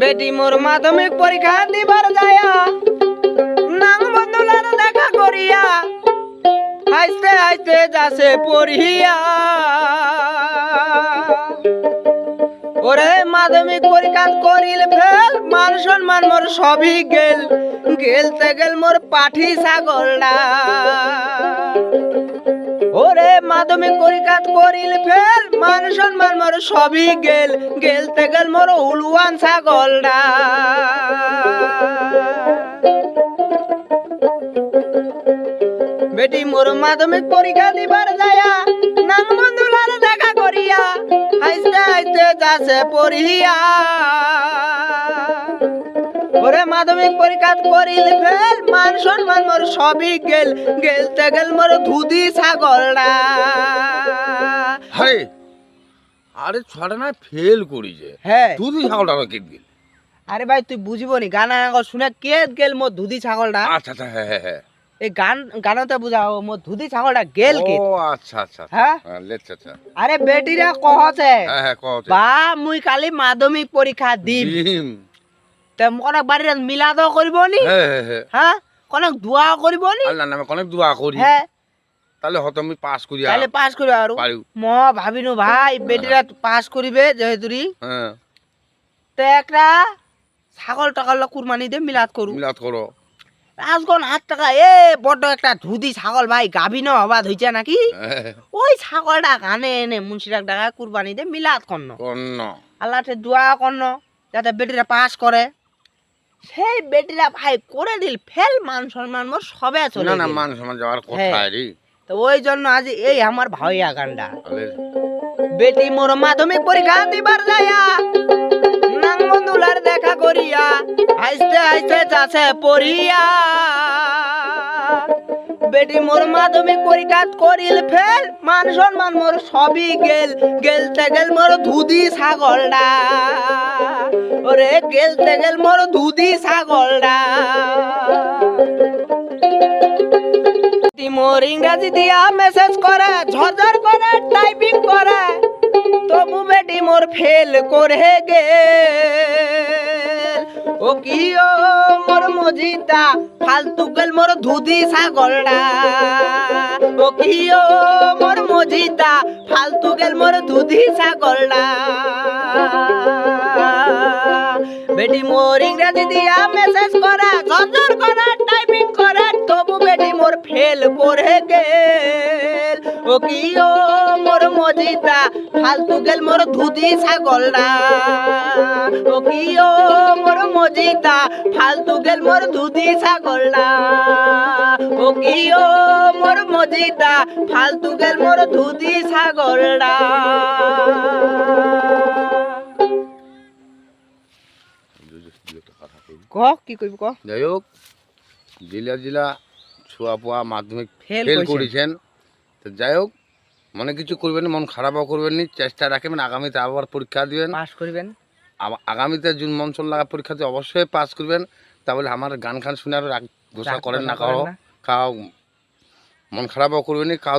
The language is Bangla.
বেটি মোর মাধ্যমিক পরীক্ষা দিবার যায়া নাম বন্ধুলার দেখা করিয়া হাসতে হাসতে যাচ্ছে পড়িয়া। ওরে মাধ্যমিক পরীক্ষা করিল ফেল, মান সম্মান মোর সবই গেল, গেলতে গেল মোর পাঠি ছাগলটা। ওরে মাধ্যমিক পরীক্ষা করিল ফেল মান সম্মান মোর সবই গেল, গেলতে গেল মোর উলুয়ান ছাগলটা। বেটি, মোর মাধ্যমিক পরীক্ষা দিবার যায়া নাং বন্ধুলার দেখা করিয়া হাসতে হাসতে যাচ্ছে পড়িয়া। ওরে মাধ্যমিক পরীক্ষা করিল ফেল, মান সম্মান মোর সবই গেল, গেলতে গেল মোর ধুদি ছাগলটা। আরে আরে ফেল হ্যাঁ। দুধি ছাগলটা কেট গেল আরে ভাই তুই বুঝিব নি গান শুনে গেল মোর ধুদি ছাগলটা। আচ্ছা আচ্ছা হ্যাঁ হ্যাঁ হ্যাঁ। এই গান গানতে বুঝাও ধুদি ছাগলটা গেল কে? ও আচ্ছা আচ্ছা আচ্ছা। হ্যাঁ? হ্যাঁ লেটস আচ্ছা। আরে বেটিরা কহছে। হ্যাঁ হ্যাঁ বা মুই কালি মাধ্যমিক পরীক্ষা দিম। তে অনেক বাড়ির মিলাদ করিব নি হ্যাঁ হ্যাঁ হ্যাঁ। হ্যাঁ? অনেক দোয়া করিব নি আল্লাহ নামে অনেক দোয়া করি। হ্যাঁ। তাহলে হয়তো আমি পাস করি তাহলে পাস করিব আর। ম ভাবিনু ভাই বেটিরা পাস করিবে হ্যাঁ। তে একটা ছাগল টাগল কুরবানি দিয়ে মিলাদ করু। মিলাদ করো। আজগন হাত টাকা এ বড্ড একটা ধুদি ছাগল ভাই গাভিন নাকি? হ্যাঁ, ওই ছাগলটা কানে এনে মুন্সিরাক টাকা কুরবানি দিয়ে মিলাদ করন কর্ণ। আল্লাহতে দোয়া করন যাতে বেটিরা পাস করে। সেই বেটিরা ভাই করে দিল ফেল মান সম্মান মোর সবে চলে না না মান সমাজ যাওয়ার কথা হ্যাঁ। রে। তো ওই জন্য আজ এই আমার ভাইয়া গান্ডা বেটি মোর মাধ্যমিক পরীক্ষা দিবার যায়া নাং বন্ধুলার দেখা করিয়া হাসতে হাসতে যাচ্ছে পড়িয়া। বেটি মোর মাধ্যমিক পরীক্ষা করিল ফেল মান সম্মান মোর সবই গেল গেলতে গেল মোর ধুদি ছাগলটা ওরে গেলতে গেল মোর ধুদি ছাগলটা মোর ইংরাজি দিয়া মেসেজ করে, ঝরঝর করে টাইপিং করে। তবু বেটি মোর ফেল করে গে ও কি ও মোর মজিতা, ফালতু গেল মোর ধুদি ছাগলটা। ও কি ও মোর মজিতা, ফালতু গেল মোর ধুদি ছাগলটা। বেটি মোর ইংরেজি দিয়া মেসেজ করে, ঝরঝর করে ফেল করে গেল। ও কি ও মোর মজিতা ফালতু গেল মোর ধুদি ছাগলটা ও কি ও মোর মজিতা ফালতু গেল মোর ধুদি ছাগলটা ও কি ও মোর মজিতা ফালতু গেল মোর ধুদি ছাগলটা ক কি কইব ক? যাই হোক জেলা জেলা ছোয়া পোয়া মাধ্যমিক ফেল করেছেন। তো যাই হোক মনে কিছু করবেন মন খারাপও করবেন নি চেষ্টা রাখবেন আগামীতে আবার পরীক্ষা দিবেন। পাস করবেন। আগামীতে জুন মঞ্চল লাগা পরীক্ষাতে অবশ্যই পাস করবেন। তাহলে আমার গান খান শুনে আর ঘোষা করেন না কারও কাউ মন খারাপও করবেন না কাউ